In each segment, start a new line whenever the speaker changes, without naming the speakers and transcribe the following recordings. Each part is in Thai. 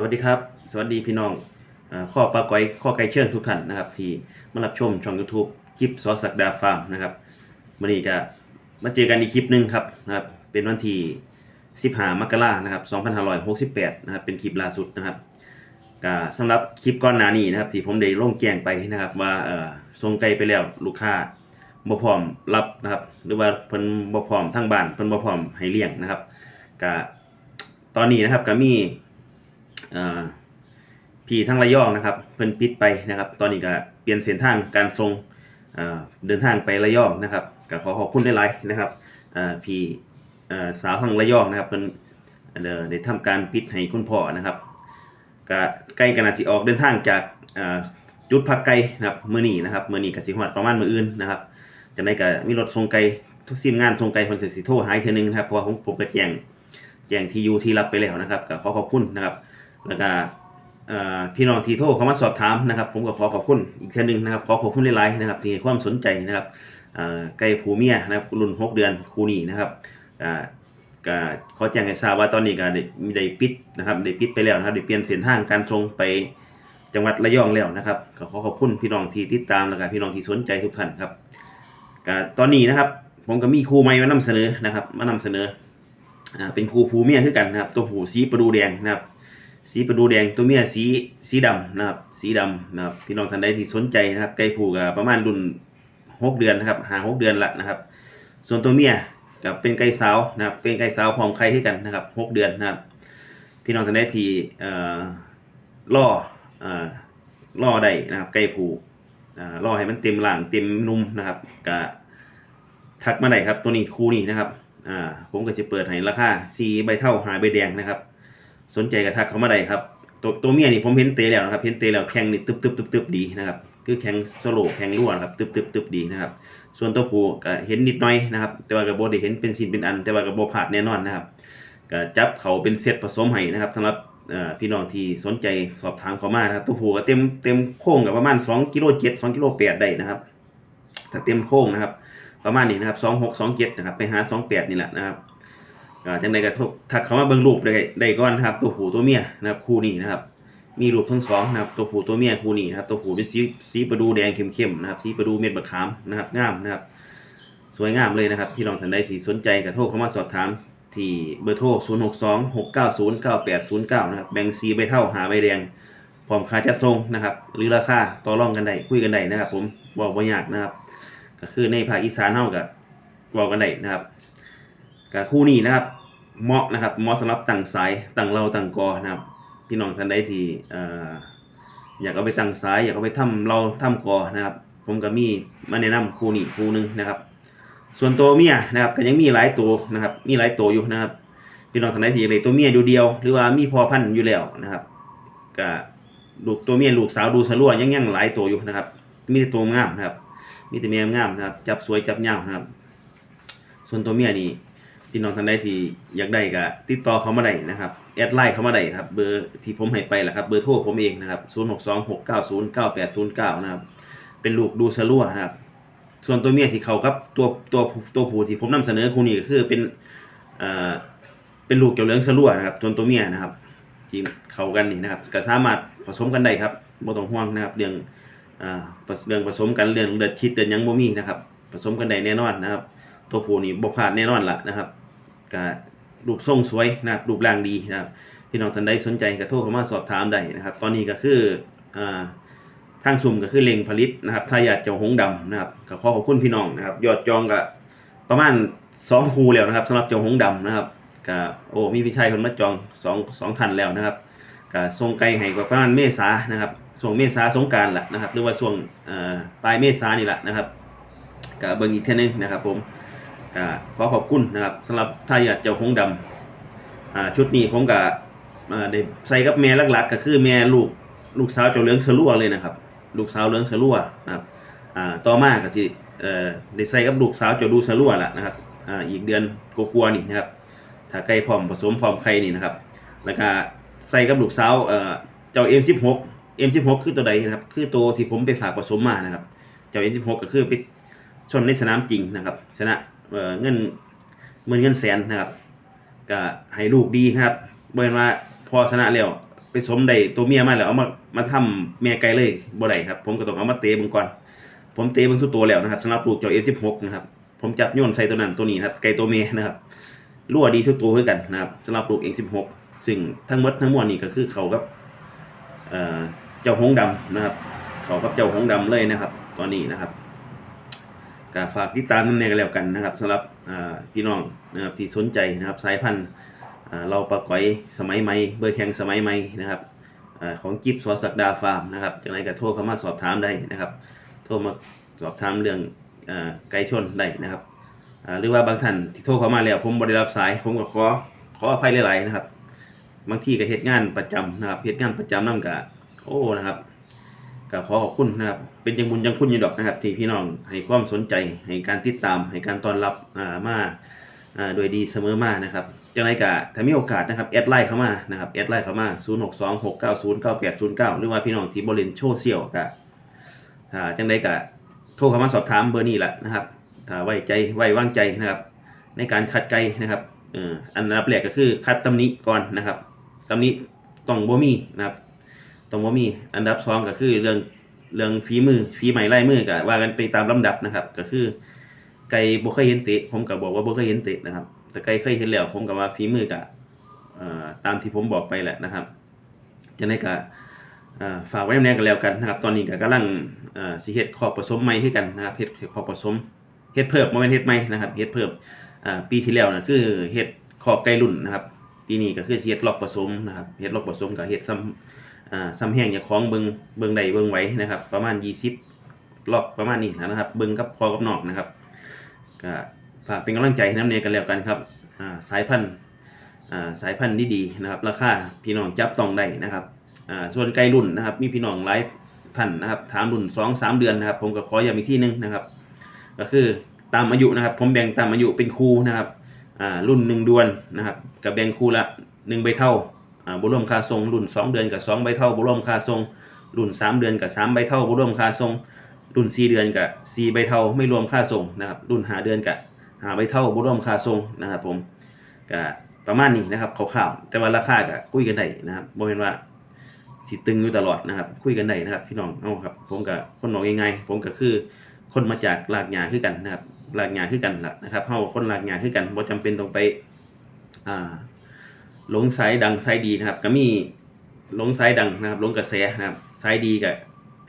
สวัสดีครับ สวัสดีพี่น้องอข้อปลาก้อยข้อไก่เชื่องทุกท่านนะครับที่มารับชมช่อง YouTube กิฟซอสักดาฟาร์มนะครับวันนี้ก็มาเจอกันอีกคลิปหนึ่งครับนะครับเป็นวันที่15มกรานะครับ2568นะครับเป็นคลิปล่าสุดนะครับก็สำหรับคลิปก่อนหน้านี้นะครับที่ผมได้ลงแจ้งไปนะครับว่าเอ่อส่งไก่ไปแล้วลูกค้าบ่พร้อมรับนะครับ หรือว่าเพิ่นบ่พร้อมทางบ้านเพิ่นบ่พร้อมให้เลี้ยงนะครับก็ตอนนี้นะครับก็มี พี่ทั้งระยองนะครับ เพิ่นปิดไปนะครับ ตอนนี้ก็เปลี่ยนเส้นทางการส่งเดินทางไประยองนะครับก็ขอขอบคุณหลายๆนะครับพี่สาวทั้งระยองนะครับเพิ่นได้ทำการปิดให้คุณพ่อนะครับก็ใกล้กันนาสิออกเดินทางจากจุดพักไกลนะครับมื้อนี้นะครับมื้อนี้ก็สิฮอดประมาณมื้ออื่นนะครับจังได๋ก็มีรถส่งไกลทุกทีมงานส่งไกลเพิ่นสิสิโทรหาอีกเทื่อนึงนะครับเพราะผมผมก็แจ้งแจ้งที่อยู่ที่รับไปแล้วนะครับก็ขอขอบคุณนะครับ แล้วก็พี่น้องที่โทรเข้ามาสอบถามนะครับ ผมก็ขอขอบคุณอีกท่านึงนะครับ ขอขอบคุณหลายๆนะครับ ที่ให้ความสนใจนะครับไก่ผูเมียนะครับรุ่น 6 เดือนคูนี่นะครับอ่าก็ขอแจ้งให้ทราบว่าตอนนี้ก็ได้มีได้ปิดนะครับได้ปิดไปแล้วนะครับได้เปลี่ยนเส้นทางการส่งไปจังหวัดระยองแล้วนะครับขอขอบคุณพี่น้องที่ติดตามแล้วก็พี่น้องที่สนใจทุกท่านครับก็ตอนนี้นะครับผมก็มีครูใหม่มานำเสนอนะครับ มานำเสนอเป็นครูผูเมียคือกันนะครับ ตัวผู้สีประดูแดงนะครับ สีประดูแดงตัวเมียสีสีดำนะครับ สีดำนะครับพี่น้องท่านใดที่สนใจนะครับไก่ผูกประมาณรุ่นหกเดือนนะครับห่างหกเดือนละนะครับ ส่วนตัวเมียกับเป็นไก่สาวนะครับ เป็นไก่สาวพร้อมไข่คือกันนะครับหกเดือนนะครับ พี่น้องท่านใดที่อ่อล่ออ่อล่อได้นะครับไก่ผูอ่าล่อให้มันเต็มหลังเต็มนุ่มนะครับก็ทักมาได้ครับตัวนี้คู่นี้นะครับอ่าผมก็จะเปิดให้ราคาสีใบเท่าหาใบแดงนะครับ สนใจกระทักเขามาได้ครับ ตัวตัวเมียนี่ผมเห็นเตะแล้วนะครับเห็นเตะแล้วแข็งนี่ตึบตึบตึบตึบดีนะครับคือแข็งโซโลแข็งรั่วนะครับตึบตึบตึบดีนะครับส่วนตัวผู้ก็เห็นนิดหน่อยนะครับ แต่ว่ากับโบได้เห็นเป็นชิ้นเป็นอัน แต่ว่ากับโบผาดแน่นอนนะครับก็จับเขาเป็นเซตผสมให้นะครับสำหรับพี่น้องที่สนใจสอบถามเขามานะครับตัวผู้ก็เต็มเต็มโค้งกับประมาณ2กิโลเจ็ด2กิโลแปดได้นะครับถ้าเต็มโค้งนะครับ ประมาณนี้นะครับสองหกสองเจ็ดนะครับ ไปหาสองแปดนี่แหละนะครับ จังใดก็ทุกทักเขามาเบิ่งรูปได้ได้ก่อนนะครับ ตัวผู้ตัวเมียนะครับคู่นี้นะครับ มีรูปทั้งสองนะครับ ตัวผู้ตัวเมียคู่นี้นะครับ ตัวผู้เป็นสีสีประดูแดงเข้มๆนะครับ สีประดูเม็ดบักขามนะครับงามนะครับ สวยงามเลยนะครับพี่น้องท่านใดที่สนใจก็โทรเข้ามาสอบถามที่เบอร์โทร 0 6 2 6 9 0 9 8 0 9 นะครับ แบ่งสีใบเท่าหาใบแดงพร้อมค่าจัดส่งนะครับ หรือราคาต่อรองกันได้คุยกันได้นะครับ ผมบอกว่ายากนะครับ ก็คือในภาคอีสานเฮากับบอกกันได้นะครับ กับคู่นี้นะครับเหมาะนะครับเหมาะสำหรับตั้งสายตั้งเราตั้งกอนะครับ พี่น้องท่านใดที่อยากเอาไปตั้งสาย อยากเอาไปทำเราทำกอนะครับ ผมก็มีมาแนะนำคู่นี้คู่หนึงนะครับ ส่วนตัวเมียนะครับก็ยังมีหลายตัวนะครับ มีหลายตัวอยู่นะครับ พี่น้องท่านใดที่อยากได้ตัวเมียดูเดียว หรือว่ามีพอพันธุ์อยู่แล้วนะครับก็ลูกตัวเมียลูกสาวดูสลัวยังยังหลายตัวอยู่นะครับ มีแต่ตัวงามนะครับ มีแต่เมียงามนะครับ จับสวยจับยาวนะครับ ส่วนตัวเมียนี่ พี่น้องท่านใดที่อยากได้ก็ติดต่อเขามาได้นะครับแอดไลน์เขามาได้ครับ เบอร์ที่ผมให้ไปแหละครับเบอร์โทรผมเองนะครับ0 6 2 6 9 0 9 8 0 9นะครับเป็นลูกดูสลัวนะครับ ส่วนตัวเมียที่เขากับตัวตัวตัวผู้ที่ผมนำเสนอคู่นี้ก็คือเป็นเอ่อเป็นลูกเกี่ยวเหลืองสลัวนะครับส่วนตัวเมียนะครับที่เข้ากันนี่นะครับก็สามารถผสมกันได้ครับบ่ต้องห่วงนะครับ เรื่องอ่าเรื่องผสมกันเรื่องเลือดชิดเดือนยังบ่มีนะครับผสมกันได้แน่นอนนะครับ ตัวผู้นี่บ่พลาดแน่นอนล่ะนะครับ ก็รูปทรงสวยนะครับรูปร่างดีนะครับพี่น้องท่านใดสนใจก็โทรเข้ามาสอบถามได้นะครับ ตอนนี้ก็คืออ่าทางซุ่มก็คือเล็งผลิตนะครับทายาทเจ้าหงดำนะครับก็ขอขอบคุณพี่น้องนะครับ ยอดจองก็ประมาณ2คูแล้วนะครับสำหรับเจ้าหงดำนะครับก็โอ้มีพี่ชายคนมาจอง2 2ท่านแล้วนะครับก็ส่งไกลให้กว่าประมาณเมษานะครับช่วงเมษาสงการแหละนะครับหรือว่าช่วงปลายเมษานี่แหละนะครับก็เบิ่งอีกเท่านึงนะครับผม ขอขอบคุณนะครับสำหรับทายาทเจ้าหงดำชุดนี้ผมก็อ่าได้ใส่กับแม่หลักๆ ก็คือแม่ลูกลูกสาวเจ้าเหลืองสลัวเลยนะครับ ลูกสาวเหลืองสลัวนะครับต่อมาก็สิเอ่ได้ใส่กับลูกสาวเจ้าดูสลัวละนะครับอ,อีกเดือนกลัวๆนี่นะครับถ้าใกล้พร้อมผสมพร้อมไข่นี่นะครับ แล้วก็ใส่กับลูกสาวเจ้าเอ่อเจ้า M16 M16 คือตัวใดนะครับ คือตัวที่ผมไปฝากผสมมานะครับ เจ้า M16 ก็คือไปชนในสนามจริงนะครับชนะ เอ่อเงินหมื่นเงินแสนนะครับก็ให้ลูกดีนะครับเบิ่นว่าพอชนะแล้วไปสมได้ตัวเมียมาแล้วเอามามาทำแม่ไก่เลยบ่ได้ครับ ผมก็ต้องเอามาเตะเบิ่งก่อน ผมเตะเบิ่งสุดตัวแล้วนะครับสำหรับลูกเจ้า F16 นะครับ ผมจับโยนใส่ตัวนั้นตัวนี้นะครับไก่ตัวเมียนะครับรั่วดีทุกตัวคือกันนะครับสำหรับลูก F16 ซึ่งทั้งหมดทั้งมวลนี่ก็คือเขากับเอ่อเจ้าหงส์ดำนะครับ เขากับเจ้าหงส์ดำเลยนะครับ ตอนนี้นะครับ ก็ฝากติดตามนั่นเองกันแล้วกันนะครับสำหรับพี่น้องนะครับที่สนใจนะครับสายพันธุ์เราปลาก๋อยสมัยใหม่เบอร์แข่งสมัยใหม่นะครับอของจิบสวสักดาฟาร์มนะครับจังไรก็โทรเข้ามาสอบถามได้นะครับ โทรมาสอบถามเรื่องอไก่ชนได้นะครับหรือว่าบางท่านที่โทรเข้ามาแล้ว ผมบริรับสายผมก็ขอขออภัยหลายๆนะครับ บางที่ก็เฮ็ดงานประจำนะครับเฮ็ดงานประจำนำกะโอ้นะครับ ก็ขอขอบคุณนะครับ เป็นจังบุญจังคุณอยู่ดอกนะครับ ที่พี่น้องให้ความสนใจให้การติดตามให้การต้อนรับอ่ามาอ่าโดยดีเสมอมานะครับจังไรกะถ้ามีโอกาสนะครับแอดไลน์เข้ามานะครับแอดไลน์เข้ามา 0626909809 หรือว่าพี่น้องที่บริเวณโชว์เซียวกะถ้าจังไรกะโทรเข้ามาสอบถามเบอร์นี้แหละนะครับถ้าไว้ใจไว้วางใจนะครับ ในการคัดไก่นะครับอันดับแรกก็คือคัดตำหนิก่อนนะครับตำหนิต้องบ่มีนะครับ ต้องบ่ามีอันดับสองก็คือเรื่องเรื่องฝีมือฝีไม้ลายมือก็ว่ากันไปตามลำดับนะครับ ก็คือ ไก่บ่เคยเห็นเตะผมก็บอกว่าบ่เคยเห็นเตะนะครับ แต่ไก่เคยเห็นแล้วผมก็ว่าฝีมือก็ตามที่ผมบอกไปแหละนะครับจังไดก็ฝากไว้แน่กันแล้วกันนะครับ ตอนนี้ก็กำลังเอ่อสิเฮ็ดขอบผสมใหม่ให้กันนะครับเฮ็ดขอบผสมเฮ็ดเพิ่มบ่แม่นเฮ็ดใหม่นะครับเฮ็ดเพิ่มปีที่แล้วนะคือเฮ็ดขอบไก่รุ่นนะครับ ปีนี้ก็คือเฮ็ดลอกผสมนะครับเฮ็ดลอกผสมกับเฮ็ดซ้ำ อ่าซ้ำแห้งอย่าของเบิงเบิงใดเบิงไหว้นะครับ ประมาณ20ล็อกประมาณนี้นะครับ เบิงกับพอกับนอกนะครับก็ฝากเป็นกำลังใจให้น้ำเนยกันแล้วกันครับอ่าสายพันธุ์อ่าสายพันธุ์ดีๆนะครับ ราคาพี่น้องจับต้องได้นะครับอ่าส่วนไก่รุ่นนะครับ มีพี่น้องหลายท่านนะครับ ถามรุ่น2 3เดือนนะครับ ผมก็ขอย้ำอีกทีหนึงนะครับ ก็คือตามอายุนะครับ ผมแบ่งตามอายุเป็นคู่นะครับอ่ารุ่นหนึ่งดวนนะครับกับแบ่งคู่ละหนึ่งใบเท่า บุรวมค่าทรงรุ่นสองเดือนกับสองใบเท่าบุรวมค่าทรงรุ่นสามเดือนกับสามใบเท่าบุรวมค่าทรงรุ่นสี่เดือนกับสี่ใบเท่าไม่รวมค่าส่งนะครับรุ่นหาเดือนกับหาใบเท่าบุรวมค่าทรงนะครับผมก็ประมาณนี้นะครับคร่าวๆแต่ว่าราคาก็คุยกันได้นะครับบ่เป็นว่าสิตึงอยู่ตลอดนะครับ คุยกันได้นะครับ พี่น้องเอาครับ ผมกับคนน้องยังไงผมก็คือคนมาจากหลากหญ้าคือกันนะครับหลากหญ้าคือกันล่ะนะครับเฮาคนหลากหญ้าคือกันบ่จำเป็นต้องไปอ่า ลงสายดังสายดีนะครับก็มีหลงสายดังนะครับหลงกระแสนะครับสายดีก็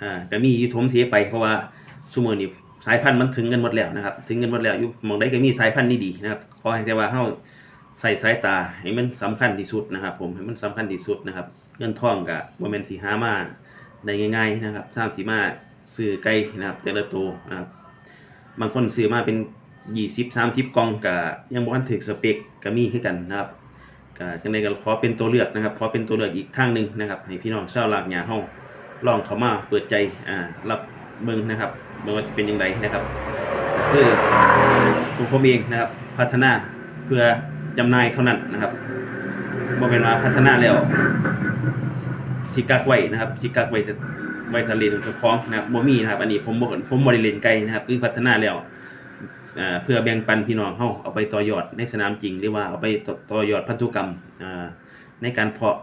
อ่าก็มีทมเทไปเพราะว่าซุมื้อนี้สายพันธุ์มันถึงกันหมดแล้วนะครับ ถึงกันหมดแล้วอยู่มองใดก็มีสายพันธุ์นี่ดีนะครับขอให้แต่ว่าเฮาใส่สายตาให้มันสำคัญที่สุดนะครับ ผมให้มันสำคัญที่สุดนะครับ เงินทองก็บ่แม่นสิหามาได้ง่าย ๆนะครับสร้างสิมาซื้อไก่นะครับ แต่ละตัวนะครับบางคนซื้อมาเป็นยี่สิบสามสิบกองก็ยังบ่ทันถึกสเปคก็มีคือกันนะครับ จังไดก็ขอเป็นตัวเลือกนะครับขอเป็นตัวเลือกอีกทางหนึ่งนะครับให้พี่น้องชาวลากหญ้าเฮาลองเข้ามาเปิดใจอ่ารับเบิ่งนะครับบ่ว่าจะเป็นจังไดนะครับคือตัวผมเองนะครับพัฒนาเพื่อจำหน่ายเท่านั้นนะครับบ่แม่นว่าพัฒนาแล้วสิกักไว้นะครับสิกักไว้ไวทะเลของเจ้าของนะครับบ่มีนะครับ อันนี้ผมบ่ผมบ่ได้เล่นไกลนะครับคือพัฒนาแล้ว เพื่อแบ่งปันพี่น้องเฮาเอาไปต่อยอดในสนามจริง หรือว่าเอาไปต่อต่อยอดพันธุกรรมในการเพาะ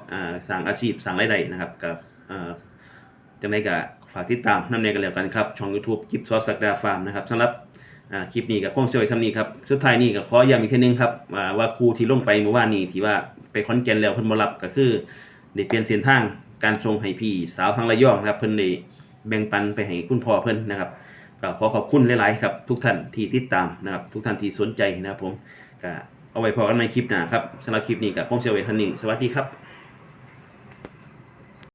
สร้างอาชีพสร้างรายได้นะครับกับจังไดก็ฝากติดตามน้ำแนกันแล้วกันครับ ช่อง YouTube จิบซอสสักดาฟาร์มนะครับสำหรับคลิปนี้ก็คงสิไว้ท่านี้ครับสุดท้ายนี้ก็ขอย้ำอีกทีนึงครับว่าครูที่ลงไปเมื่อวานนี้ที่ว่าไปขอนแกนแล้วเพิ่นบ่รับก็คือได้เปลี่ยนเส้นทางการส่งให้พี่สาวทางระยองนะครับเพิ่นได้แบ่งปันไปให้คุณพ่อเพิ่นนะครับ ก็ขอขอบคุณหลายๆครับทุกท่านที่ติดตามนะครับทุกท่านที่สนใจนะครับผมก็เอาไว้พอกันในคลิปหน้าครับสำหรับคลิปนี้ก็คงเชียไว้เท่านี้สวัสดีครับ